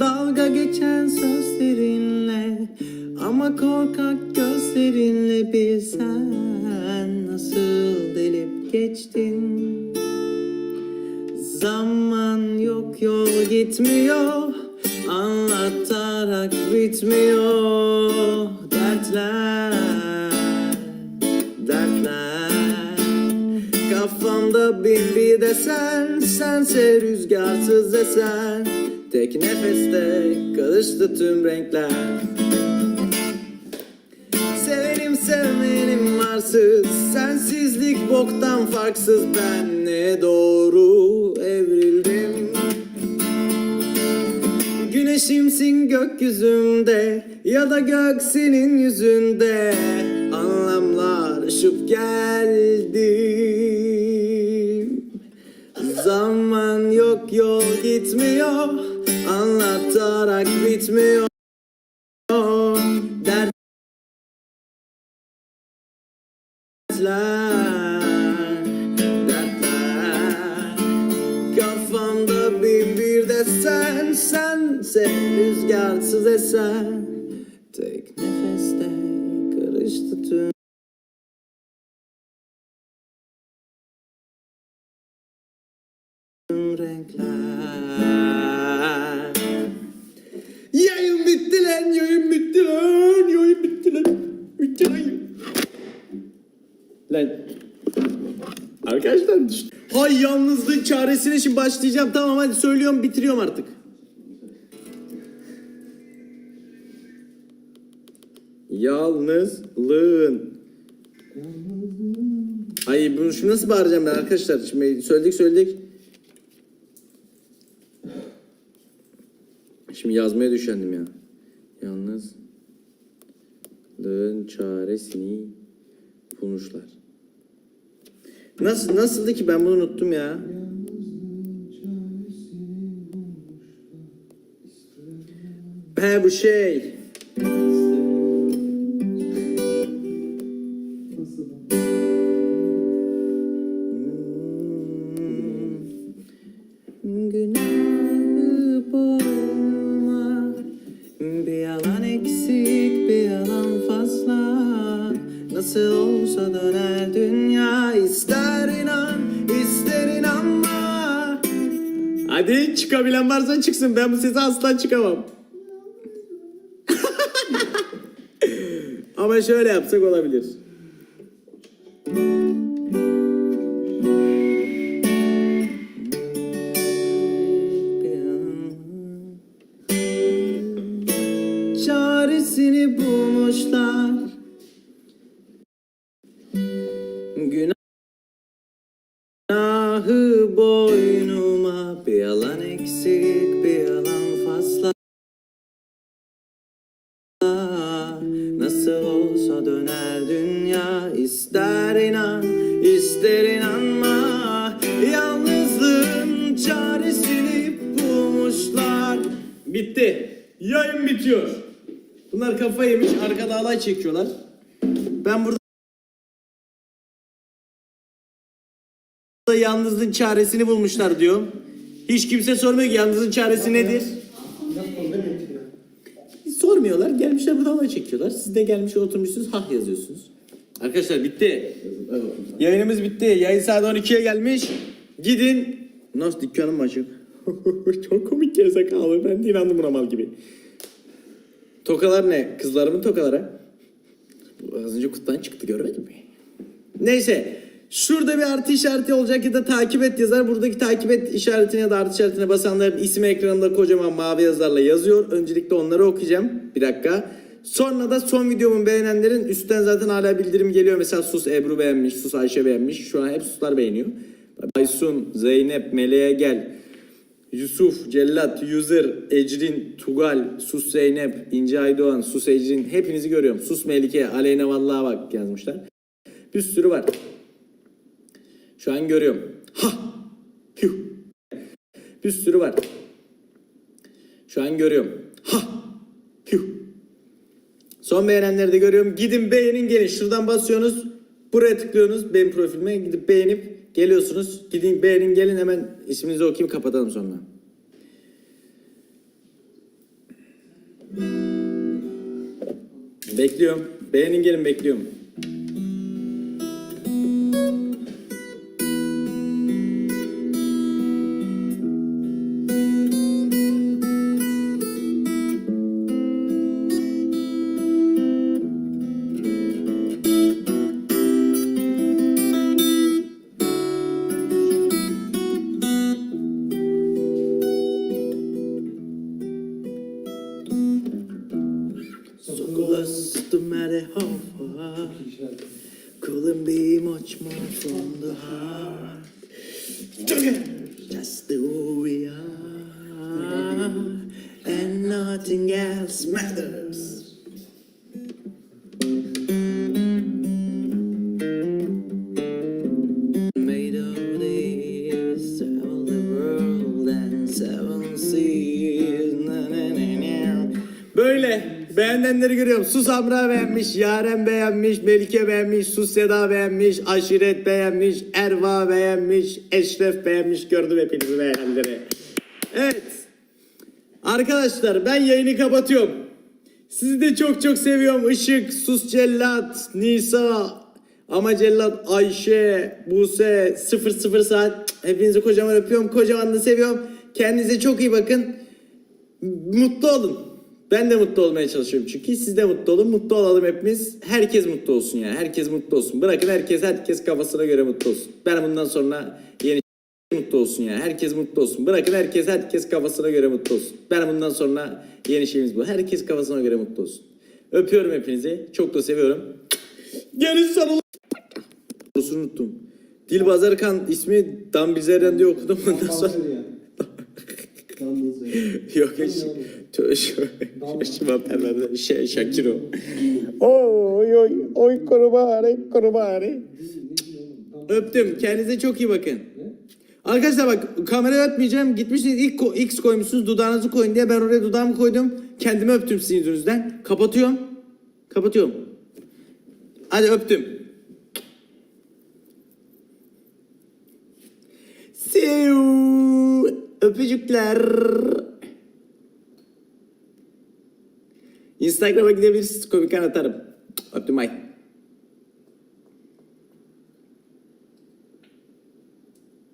Dalga geçen sözlerinle Ama korkak gözlerinle bilsen Nasıl delip geçtin? Zaman yok yol gitmiyor Anlatarak bitmiyor Dertler Dertler. Kafamda bin bir desen Sense rüzgarsız esen Tek nefeste karıştı tüm renkler. Sevenim sevmeyenim varsız Sensizlik boktan farksız. Ben ne doğru evrildim? Güneşimsin gökyüzümde Ya da gök senin yüzünde. Anlamlar aşıp geldim. Zaman yok yol gitmiyor Anlatarak bitmiyor. Dert dertler, dertler. Kafamda bir de sen, sense rüzgarsız esen Tek nefeste karıştı tüm renkler Lan. Arkadaşlar düş- Hay yalnızlığın çaresine şimdi başlayacağım. Tamam hadi söylüyorum bitiriyorum artık. Yalnızlığın. Ay bunu şimdi nasıl bağıracağım ben arkadaşlar? Şimdi söyledik söyledik. Şimdi yazmaya düşendim ya. Yalnızlığın çaresini bulmuşlar. Nasıl nasıldı ki ben bunu unuttum ya. He bu şey. Hadi çıkabilen varsa çıksın. Ben bu sese asla çıkamam. Ama şöyle yapsak olabilir. Çaresini bulmuşlar. Nasıl olsa döner dünya ister inan ister inanma Yalnızlığın çaresini bulmuşlar Bitti. Yayın bitiyor. Bunlar kafa yemiş arkada alay çekiyorlar. Ben burada yalnızlığın çaresini bulmuşlar diyor. Hiç kimse sormuyor ki yalnızlığın çaresi nedir? Sormuyorlar. Gelmişler burada alay çekiyorlar. Siz de gelmiş oturmuşsunuz hah yazıyorsunuz. Arkadaşlar bitti. Yayınımız bitti. Yayın saat 12'ye gelmiş. Gidin. Nasıl dükkanım açık? Çok komik gerizekalı. Ben de inandım buna mal gibi. Tokalar ne? Kızlarımın tokaları. Az önce kutudan çıktı görmedin mi? Neyse. Şurada bir artı işareti olacak ya da takip et yazar. Buradaki takip et işaretine ya da artı işaretine basanların ismi ekranında kocaman mavi yazılarla yazıyor. Öncelikle onları okuyacağım. Bir dakika. Sonra da son videomu beğenenlerin üstten zaten hala bildirim geliyor. Mesela Sus Ebru beğenmiş, Sus Ayşe beğenmiş. Şu an hep Suslar beğeniyor. Aysun, Zeynep, Meleğe gel. Yusuf, Cellat, User, Ecrin, Tugal, Sus Zeynep, İnce Aydoğan, Sus Ecrin hepinizi görüyorum. Sus Melike, Aleyna Vallahi bak yazmışlar. Bir sürü var. Şu an görüyorum. Ha! Yuh! Bir sürü var. Şu an görüyorum. Ha! Yuh! Son beğenenleri de görüyorum. Gidin beğenin gelin. Şuradan basıyorsunuz. Buraya tıklıyorsunuz. Benim profilime gidip beğenip geliyorsunuz. Gidin beğenin gelin hemen isminizi okuyayım kapatalım sonra. Bekliyorum. Beğenin gelin bekliyorum. Close to matter how far Couldn't be much more from the heart Just the who we are And nothing else matters beğenenleri görüyorum. Sus Amra beğenmiş, Yaren beğenmiş, Melike beğenmiş, Sus Seda beğenmiş, Aşiret beğenmiş, Erva beğenmiş, Eşref beğenmiş. Gördüm hepinizi beğenenleri. Evet. Arkadaşlar ben yayını kapatıyorum. Sizi de çok çok seviyorum. Işık, Sus Cellat, Nisa, Ama Cellat, Ayşe, Buse, 00 saat. Hepinizi kocaman öpüyorum. Kocaman da seviyorum. Kendinize çok iyi bakın. Mutlu olun. Ben de mutlu olmaya çalışıyorum çünkü siz de mutlu olun. Mutlu olalım hepimiz. Herkes mutlu olsun yani. Herkes mutlu olsun. Bırakın herkes herkes kafasına göre mutlu olsun. Ben bundan sonra yeni mutlu olsun yani. Herkes mutlu olsun. Bırakın herkes herkes kafasına göre mutlu olsun. Ben bundan sonra yeni şeyimiz bu. Herkes kafasına göre mutlu olsun. Öpüyorum hepinizi. Çok da seviyorum. Gerisi sana Sorusunu unuttum. Dilbazarkan ismi Dambizer'den diye okudum. Ondan sonra... Yok hiç. Perverde şey Shakiro. Oy oy oy kurbanı kurbanı. Öptüm. Kendinize çok iyi bakın. Arkadaşlar bak kamerayı öpmeyeceğim. Gitmişsiniz ilk ko- X koymuşsunuz dudağınızı koyun diye ben oraya dudağımı koydum. Kendimi öptüm sizin yüzünüzden. Kapatıyorum. Kapatıyorum. Hadi öptüm. See you. Öpücükler. Instagram'a gidebilirsiniz. Komik atarım. Öptüm ay.